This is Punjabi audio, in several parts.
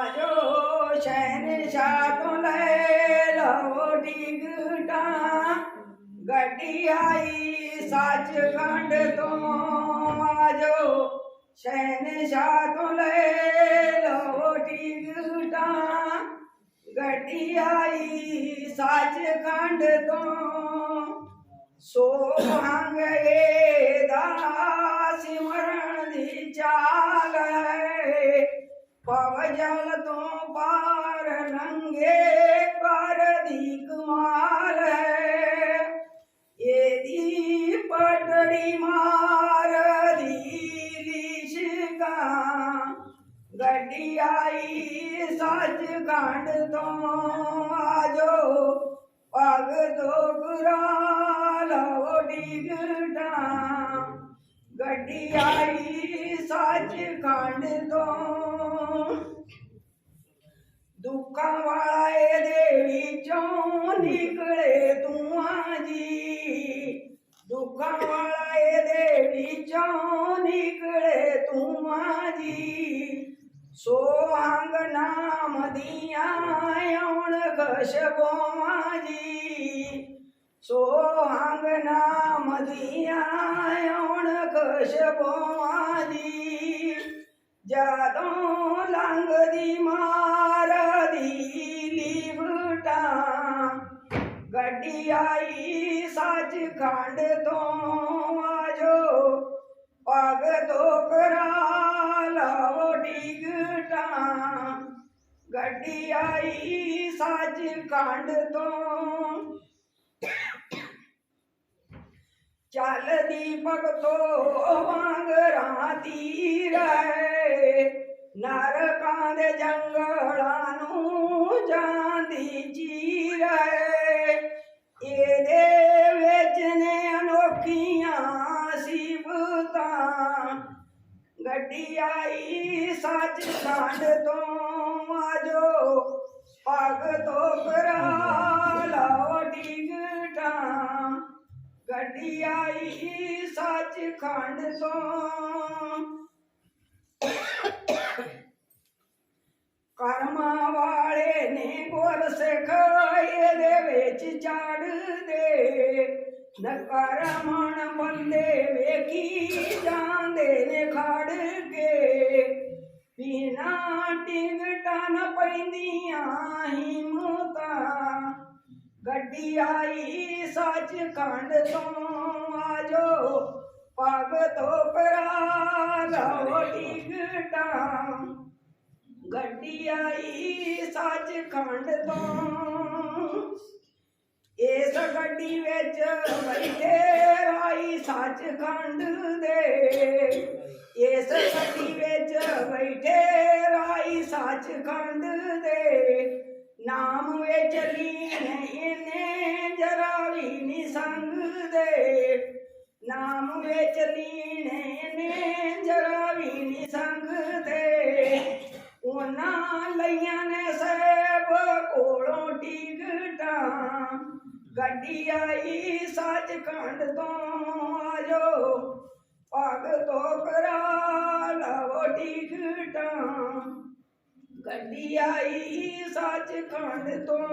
ਆਜੋ ਸ਼ਹਿਨਸ਼ਾਹ ਤੋਂ ਲੈ ਲਓ ਟਿਕਟਾਂ ਗੱਡੀ ਆਈ ਸੱਚਖੰਡ ਤੋਂ ਆਜੋ ਸ਼ਹਿਨਸ਼ਾਹ ਤੋਂ ਲੈ ਲਓ ਟਿਕਟਾਂ ਗੱਡੀ ਆਈ ਸੱਚਖੰਡ ਤੋਂ ਗੱਡੀ ਆਈ ਸੱਚ ਖੰਡ ਤੋਂ ਆਜੋ। ਪਗ ਦੋ ਗੁਰਾ ਲਓ ਡਿਗਟਾਂ ਗੱਡੀ ਆਈ ਸੱਚ ਖੰਡ ਤੋਂ। ਦੁੱਖਾਂ ਵਾਲਾ ਇਹਦੇ ਚੋਂ ਨਿਕਲੇ ਨਾਮ ਦੀਆਂ ਆਉਣ ਖਸ਼ਬੋਆਂ ਜੀ ਸੋ ਅੰਗ ਨਾਮ ਦੀਆਂ ਆਉਣ ਖਸ਼ਬੋਆਂ ਜੀ ਜਦੋਂ ਲੰਘਦੀ ਮਾਰ ਦੀ ਲਿਵਟਾਂ ਗੱਡੀ ਆਈ ਸੱਚ ਖੰਡ ਤੋਂ ਆਜੋ ਪਗ ਤੋਂ ਕਰਾ ਲਓ ਡਿਗਟਾਂ ਗੱਡੀ ਆਈ ਸਾਜ ਖੰਡ ਤੋਂ। ਚੱਲਦੀ ਭਗਤੋ ਵਾਂਗ ਰਾਤੀ ਰਹਿ। ਨਰਕਾਂ ਦੇ ਜੰਗਲਾਂ ਨੂੰ ਜਾਂਦੀ ਚੀਰੇ ਇਹਦੇ ਵਿੱਚ ਨੇ ਅਨੋਖੀਆਂ ਸਿਫਤਾਂ। ਗੱਡੀ ਆਈ ਸੱਚ ਖੰਡ ਤੋਂ ਆਜੋ। ਪਗ ਤੋਂ ਕਰਾ ਲਓ ਡਿਗਟਾਂ। ਗੱਡੀ ਆਈ ਸੱਚ ਖੰਡ ਤੋਂ। ਕਰਮਾਂ ਵਾਲੇ ਨੇ ਗੁਰ ਸਿੱਖ ਦੇ ਵਿੱਚ ਜਾ ਚੜਦੇ ਨਕਰਮਣ ਬੰਦੇ ਵੇਖੀ ਜਾਂਦੇ ਨੇ ਖੜ ਕੇ। ਬਿਨਾ ਟਿਕਟਾਂ ਨ ਪੈਂਦੀਆਂ ਹਿੰਮਤਾਂ। ਗੱਡੀ ਆਈ ਸੱਚ ਖੰਡ ਤੋਂ ਆਜੋ ਪਗ ਤੋਂ ਕਰਾ ਲਾਓ ਟਿਕਟਾਂ। ਗੱਡੀ ਆਈ ਸੱਚ ਖੰਡ ਤੋਂ। ਇਸ ਵਿੱਚ ਬੈਠੇ ਰਾਈ ਸੱਚ ਖੰਡ ਦੇ। ਇਸ ਗੱਡੀ ਵਿੱਚ ਬੈਠੇ ਰਾਈ ਸੱਚ ਖੰਡ ਦੇ। ਨਾਮ ਵਿੱਚ ਲੀਨ ਇਹਨੇ ਜਰਾ ਵੀ ਨਹੀਂ ਸੰਗ ਦੇ। ਨਾਮ ਵਿੱਚ ਲੀਨ ਇਹਨੇ ਜਰਾ ਵੀ ਨਹੀਂ ਸੰਗ ਦੇ। ਉਹਨਾਂ ਲਈਆਂ ਨੇ ਸੇਬ ਕੋਲੋਂ ਟਿਕਟਾਂ। ਗੱਡੀ ਆਈ ਸੱਚਖੰਡ ਤੋਂ ਆਜੋ। ਪਗ ਤੋਂ ਕਰਾ ਲਵੋ ਟਿਕਟਾਂ। ਗੱਡੀ ਆਈ ਸੱਚਖੰਡ ਤੋਂ।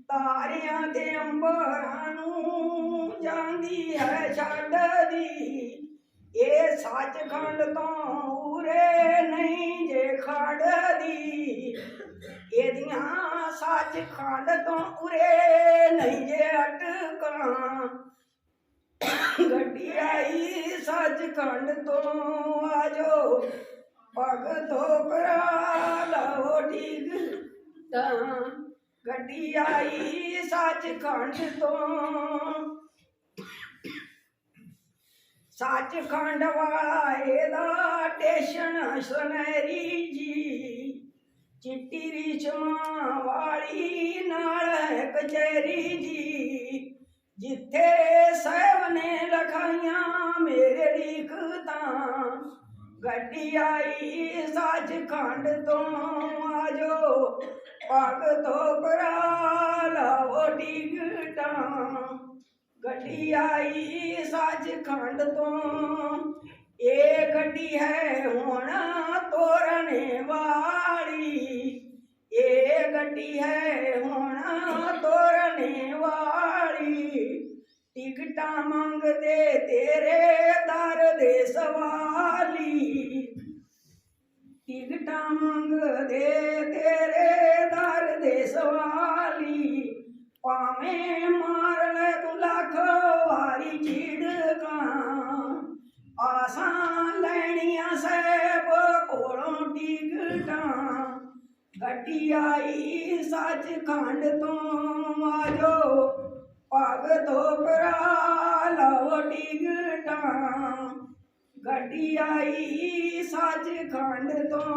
ਤਾਰਿਆਂ ਦੇ ਅੰਬਰਾਂ ਨੂੰ ਜਾਂਦੀ ਹੈ ਛੱਡਦੀ ਇਹ ਸੱਚਖੰਡ ਤੋਂ ਉਰੇ ਨਹੀਂ ਜੇ ਖੜਦੀ। ਇਹਦੀਆਂ ਸੱਚਖੰਡ ਤੋਂ ਉਰੇ ਨਹੀਂ ਜੇ ਅਟਕਾਂ। ਗੱਡੀ ਆਈ ਸੱਚਖੰਡ ਤੋਂ, ਆਜੋ। ਪਗ ਤੋਂ ਕਰਾ ਲਓ ਡਿਗ ਤਾਂ। ਗੱਡੀ ਆਈ ਸੱਚਖੰਡ ਤੋਂ। ਸੱਚਖੰਡ ਵਾਲਾ ਇਹਦਾ ਟੇਸ਼ਨ ਸੁਨਹਿਰੀ ਜੀ ਚਿੱਟੀ ਰਿਸ਼ਮਾਂ ਵਾਲੀ ਨਾਲ ਕਚਹਿਰੀ ਜੀ। ਜਿੱਥੇ ਸਹਿਬ ਨੇ ਲਖਾਈਆਂ ਮੇਰੇ ਲਿਖਤਾਂ। ਗੱਡੀ ਆਈ ਸੱਚਖੰਡ ਤੋਂ ਆਜੋ, ਪਗ ਤੋਂ ਕਰਾ ਲਓ ਟਿਕਟਾਂ। ਗੱਡੀ ਆਈ ਸੱਚਖੰਡ ਤੋਂ ਇਹ ਗੱਡੀ ਹੈ ਹੁਣ ਤੋਰਨੇ ਵਾਲੀ। ਇਹ ਗੱਡੀ ਹੈ ਹੁਣ ਤੋਰਨੇ ਵਾਲੀ। ਟਿਕਟਾਂ ਮੰਗਦੇ ਤੇਰੇ ਦਰ ਦੇ ਸਵਾਲੀ। ਟਿਕਟਾਂ ਮੰਗਦੇ ਤੇਰੇ ਦਰ ਦੇ ਸਵਾਲੀ। ਭਾਵੇਂ ਮਾਰ ਲੈ ਤੂੰ ਲੱਖ ਆਸਾਂ ਲੈਣੀਆਂ ਸੈਬ ਕੋਲੋਂ ਟਿਕਟਾਂ। ਗੱਡੀ ਆਈ ਸੱਚਖੰਡ ਤੋਂ ਆਜੋ ਭਗਤੋ ਕਰਾ ਲਓ ਟਿਕਟਾਂ। ਗੱਡੀ ਆਈ ਸੱਚਖੰਡ ਤੋਂ।